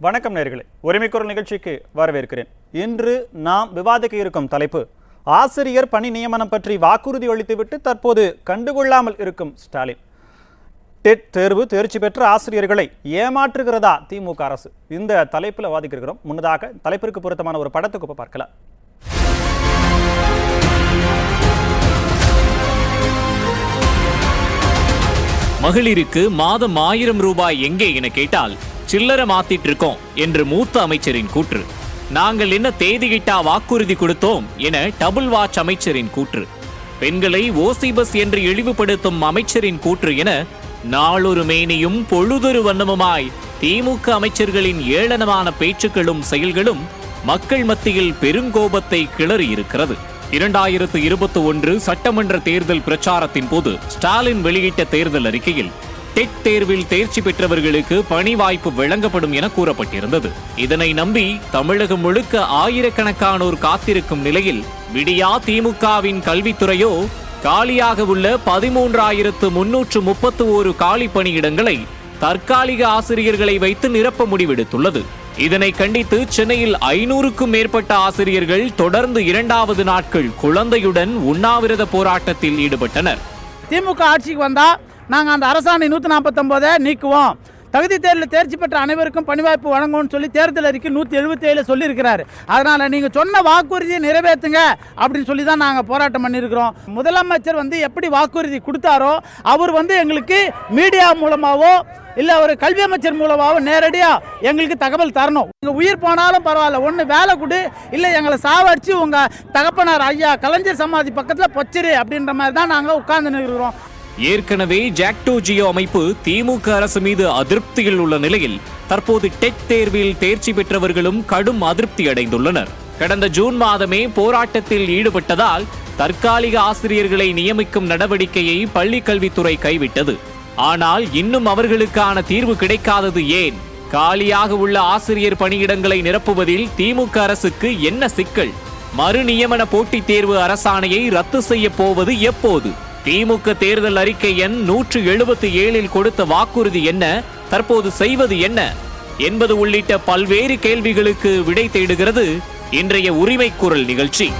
வணக்கம் நேர்களே. உரிமைக்குரல் நிகழ்ச்சிக்கு வரவேற்கிறேன். இன்று நாம் விவாதிக்க இருக்கும் தலைப்பு ஆசிரியர் பணி நியமனம் பற்றி வாக்குறுதி அளித்துவிட்டு தற்போது கண்டுகொள்ளாமல் இருக்கும் ஸ்டாலின். டெட் தேர்வு தேர்ச்சி பெற்ற ஆசிரியர்களை ஏமாற்றுகிறதா திமுக அரசு? இந்த தலைப்பில் வாதிக்கிறோம் முன்னதாக தலைப்பிற்கு பொருத்தமான ஒரு படத்துக்கு பார்க்கலாம். மகளிருக்கு மாதம் ஆயிரம் ரூபாய் எங்கே என கேட்டால் சில்லற மாத்திட்டு இருக்கோம் என்று மூத்த அமைச்சரின் கூற்று. நாங்கள் என்ன தேதியிட்டா வாக்குறுதி கொடுத்தோம் என டபுள் வாட்ச் அமைச்சரின் கூற்று. பெண்களை ஓசி பஸ் என்று இழிவுபடுத்தும் அமைச்சரின் கூற்று என நாளொரு மேனியும் பொழுதொரு வண்ணமுமாய் திமுக அமைச்சர்களின் ஏளனமான பேச்சுக்களும் செயல்களும் மக்கள் மத்தியில் பெருங்கோபத்தை கிளறியிருக்கிறது. இரண்டாயிரத்து இருபத்தி ஒன்று சட்டமன்ற தேர்தல் பிரச்சாரத்தின் போது ஸ்டாலின் வெளியிட்ட தேர்தல் அறிக்கையில் டெட் தேர்வில் தேர்ச்சி பெற்றவர்களுக்கு பணி வாய்ப்பு வழங்கப்படும் என கூறப்பட்டிருந்தது. இதனை நம்பி தமிழகம் முழுக்க ஆயிரக்கணக்கானோர் காத்திருக்கும் நிலையில் விடியா திமுகவின் கல்வித்துறையோ காலியாக உள்ள பதிமூன்றாயிரத்து முன்னூற்று முப்பத்து ஓரு காலி பணியிடங்களை தற்காலிக ஆசிரியர்களை வைத்து நிரப்ப முடிவெடுத்துள்ளது. இதனை கண்டித்து சென்னையில் ஐநூறுக்கும் மேற்பட்ட ஆசிரியர்கள் தொடர்ந்து இரண்டாவது நாட்கள் குழந்தையுடன் உண்ணாவிரத போராட்டத்தில் ஈடுபட்டனர். திமுக ஆட்சிக்கு வந்தா நாங்கள் அந்த அரசாணை நூற்றி நாற்பத்தொம்போதை நீக்குவோம். தகுதி தேர்வில் தேர்ச்சி பெற்ற அனைவருக்கும் பணிவாய்ப்பு வழங்கும்னு சொல்லி தேர்தல் அறிக்கை நூற்றி எழுபத்தி ஏழு சொல்லியிருக்கிறாரு. அதனால் நீங்கள் சொன்ன வாக்குறுதியை நிறைவேற்றுங்க அப்படின்னு சொல்லி தான் நாங்கள் போராட்டம் பண்ணியிருக்கிறோம். முதலமைச்சர் வந்து எப்படி வாக்குறுதி கொடுத்தாரோ அவர் வந்து எங்களுக்கு மீடியா மூலமாகவோ இல்லை ஒரு கல்வி அமைச்சர் மூலமாகவோ நேரடியாக எங்களுக்கு தகவல் தரணும். உங்கள் உயிர் போனாலும் பரவாயில்ல ஒன்று வேலை கொடு இல்லை எங்களை சாவடிச்சு உங்கள் தகப்பனார் ஐயா கலைஞர் சமாதி பக்கத்தில் பொச்சிரு அப்படின்ற மாதிரி தான் நாங்கள் உட்கார்ந்து இருக்கிறோம். ஏற்கனவே ஜாக்டோ ஜியோ அமைப்பு திமுக அரசு மீது அதிருப்தியில் உள்ள நிலையில் தற்போது டெக் தேர்வில் தேர்ச்சி பெற்றவர்களும் கடும் அதிருப்தி அடைந்துள்ளனர். கடந்த ஜூன் மாதமே போராட்டத்தில் ஈடுபட்டதால் தற்காலிக ஆசிரியர்களை நியமிக்கும் நடவடிக்கையை பள்ளிக் கல்வித்துறை கைவிட்டது. ஆனால் இன்னும் அவர்களுக்கான தீர்வு கிடைக்காதது ஏன்? காலியாக உள்ள ஆசிரியர் பணியிடங்களை நிரப்புவதில் திமுக அரசுக்கு என்ன சிக்கல்? மறுநியமன போட்டித் தேர்வு அரசாணையை ரத்து செய்ய போவது எப்போது? திமுக தேர்தல் அறிக்கை எண் நூற்று எழுபத்தி ஏழில் கொடுத்த வாக்குறுதி என்ன? தற்போது செய்வது என்ன? என்பது உள்ளிட்ட பல்வேறு கேள்விகளுக்கு விடை தேடுகிறது இன்றைய உரிமை குரல் நிகழ்ச்சி.